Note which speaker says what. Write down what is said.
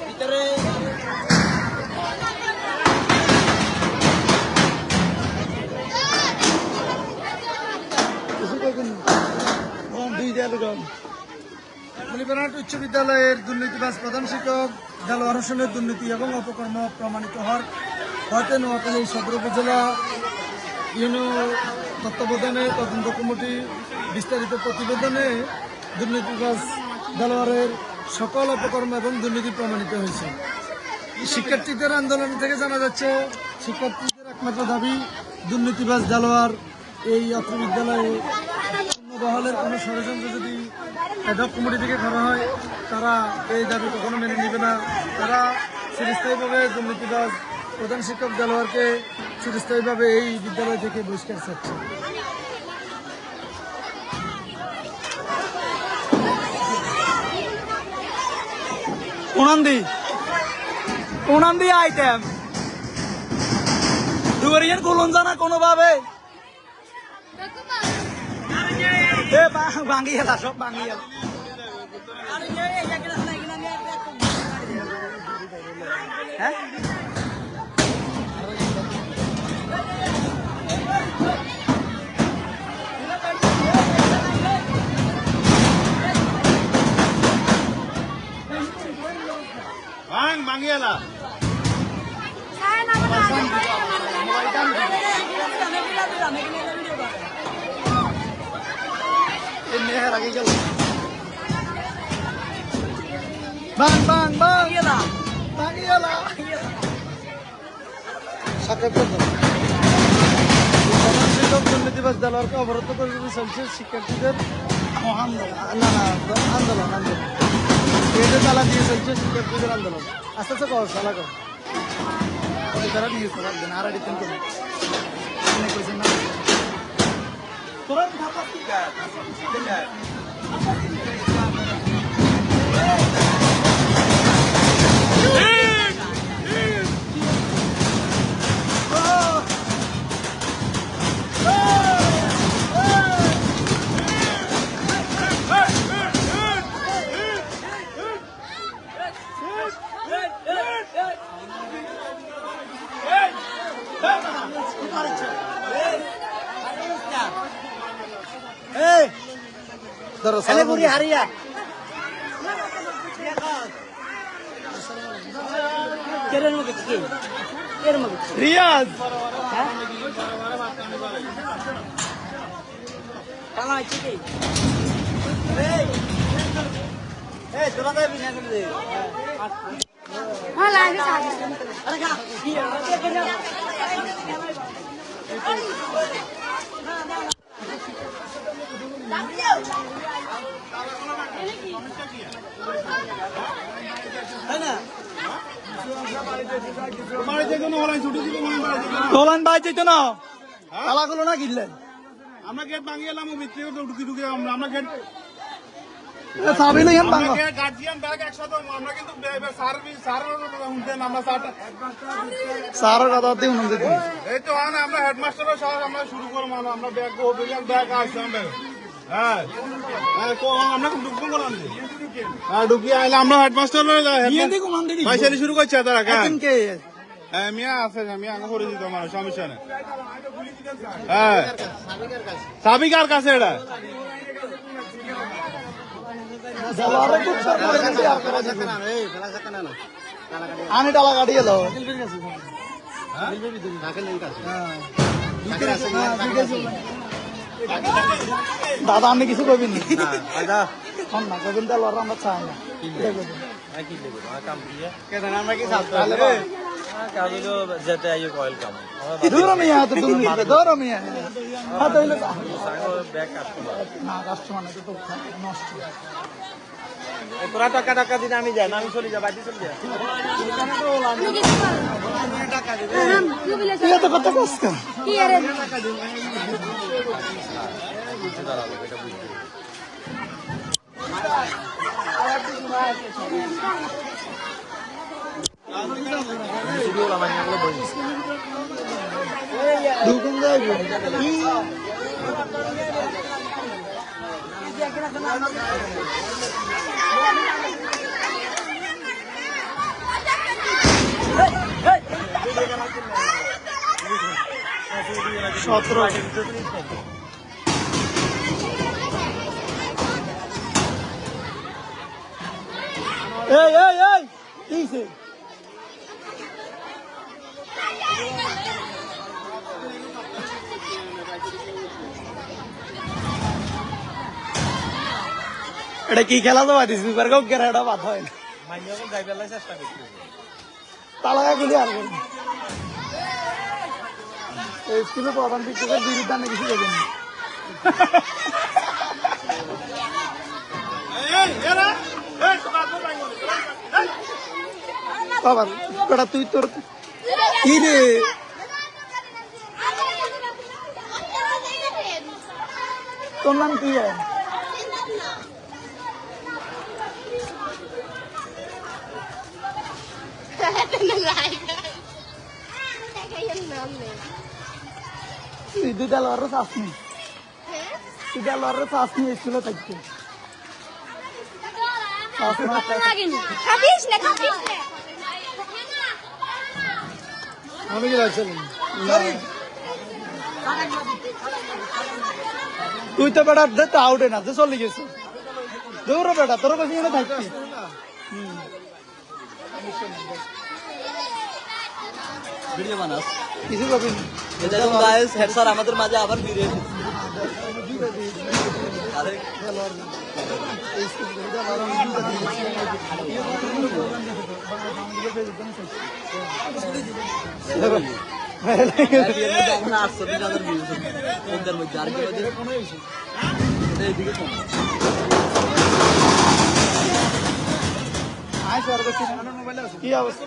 Speaker 1: ভিতরে
Speaker 2: উচ্চ বিদ্যালয়ের দুর্নীতিবাজ প্রধান শিক্ষক, দেলোয়ার হোসেনের দুর্নীতি এবং অপকর্ম প্রমাণিত হওয়ার হয়তো নোয়াখালী সদর উপজেলা ইউনো তত্ত্বাবধানে তদন্ত কমিটি বিস্তারিত প্রতিবেদনে দুর্নীতিবাজ দেলোয়ারের সকল অপকর্ম এবং দুর্নীতি প্রমাণিত হয়েছে। শিক্ষার্থীদের আন্দোলন থেকে জানা যাচ্ছে, শিক্ষার্থীদের একমাত্র দাবি দুর্নীতিবাজ দেলোয়ার এই অত্র বিদ্যালয়ে বহালের কোনো ষড়যন্ত্র যদি অ্যাডক কমিটি থেকে করা হয়, তারা এই দাবি কখনো মেনে নেবে না। তারা চিরস্থায়ীভাবে দুর্নীতিবাজ প্রধান শিক্ষক দেলোয়ারকে চিরস্থায়ীভাবে এই বিদ্যালয় থেকে বহিষ্কার চাচ্ছে।
Speaker 1: উনান্দি উনান্দি আইটেম দুয়ারিয়ার কুলন জানা কোনোভাবে এ বা- ভাঙি গেলা সব ভাঙি গেল হ্যাঁ
Speaker 3: ভাঙ
Speaker 2: বাং বাং বাং সাক্ষাৎ শিক্ষক দুর্নীতিবাজ দেলোয়ারকে অবরোধ করে চলছে শিক্ষার্থীদের। আন্দোলন আন্দোলন। গেটে তালা দিয়ে চলছে শিক্ষার্থীদের আন্দোলন, আস্তে আস্তে কর চালা কর। তারা নিয়ে চলে আর আড়ি তিন করে ধরো সালা বলি
Speaker 1: হারিয়া।
Speaker 2: রিয়াজ।
Speaker 1: কালা আছে কি এই এই তোরা তো বিনা করে দে আরে গা কি আছে কেন তাই না
Speaker 2: দোলান ভাই যেত না? তালাগুলো না গিললেন
Speaker 3: আমরা গেট ভাঙিয়ে এলাম ও ভিতরে ঢুকি ঢুকি আমরা আমরা গেট
Speaker 2: লই
Speaker 3: আমরা
Speaker 2: ভাঙো
Speaker 3: গেট গার্জিয়ান ব্যাগ একসাথে আমরা কিন্তু আমরা স্যারটা
Speaker 2: কথা দিয়ে উনুন দিতে
Speaker 3: এই তো হ্যাঁ আমরা হেডমাস্টারের সহ আমরা শুরু করব আমরা ব্যাগ ব্যাগ আসছে আমরা হ্যাঁ হ্যাঁ আমরা ঢুকবো করলাম হ্যাঁ ঢুকি আইলে আমরা হেডমাস্টার
Speaker 2: দিদি
Speaker 3: ভাই শুরু করছে তারা হ্যাঁ মিয়া আছে মিয়া করে দিত আমার সমস্যা নেই। হ্যাঁ। সাবিকার কাছে এটা।
Speaker 2: কাছে আনি ডালা গাড়ি এলো দাদা আপনি কিছু কবিন শোন না কবিন তাহলে ওরা আমরা চাই না।
Speaker 4: যেতে আইও কয়েল কাম।
Speaker 2: দূর মিয়া তো তুমি দূর মিয়া। হ্যাঁ তো হইল
Speaker 4: ব্যাগ কাস্টমার।
Speaker 2: না কাস্টমার তো নষ্ট।
Speaker 4: তোরা টাকা টাকা দিন আমি যাই আমি চলে যা বাড়ি চলে যা
Speaker 2: তুই তো কত কষ্ট Video lamanya lo banyak. Dukung aja. Hey, hey.
Speaker 1: সতেরো। এই এই এই কি এটা কি খেলা তো পারিস সুপার কাপ কেরা এটা বাদ হয় না।
Speaker 5: চেষ্টা করতেছে।
Speaker 1: তালাকা গুলি আর। এই স্কুলে প্রধান শিক্ষকের বিরুদ্ধে আমি কিছু দেখেন
Speaker 3: এই এরা এই তোরা তো বাইক করে তোরা এই
Speaker 1: বাবার বেটা তুই তোর কি রে তোর নাম কি হয় তুই দুই দেলোয়ারও চাস নি তুই দেলোয়ারও চাস নি স্কুলে থাকতে। চাস না
Speaker 2: খাবিস না। খাবিস না
Speaker 1: আমি কি লাগছিলাম তুই তো বেটা তো আউটে না তো চলে গেছে। দৌড়ো বেটা তোর কাছে এনে থাকবি।
Speaker 4: ভিডিও বানাস।
Speaker 1: কিছু পাবি
Speaker 4: স্যার আমাদের মাঝে আবার ফিরে আটচল্লিশ হাজার ভিউজ কোনটার মধ্যে আর কি মধ্যে এইদিকে শোনো।
Speaker 1: কি অবস্থা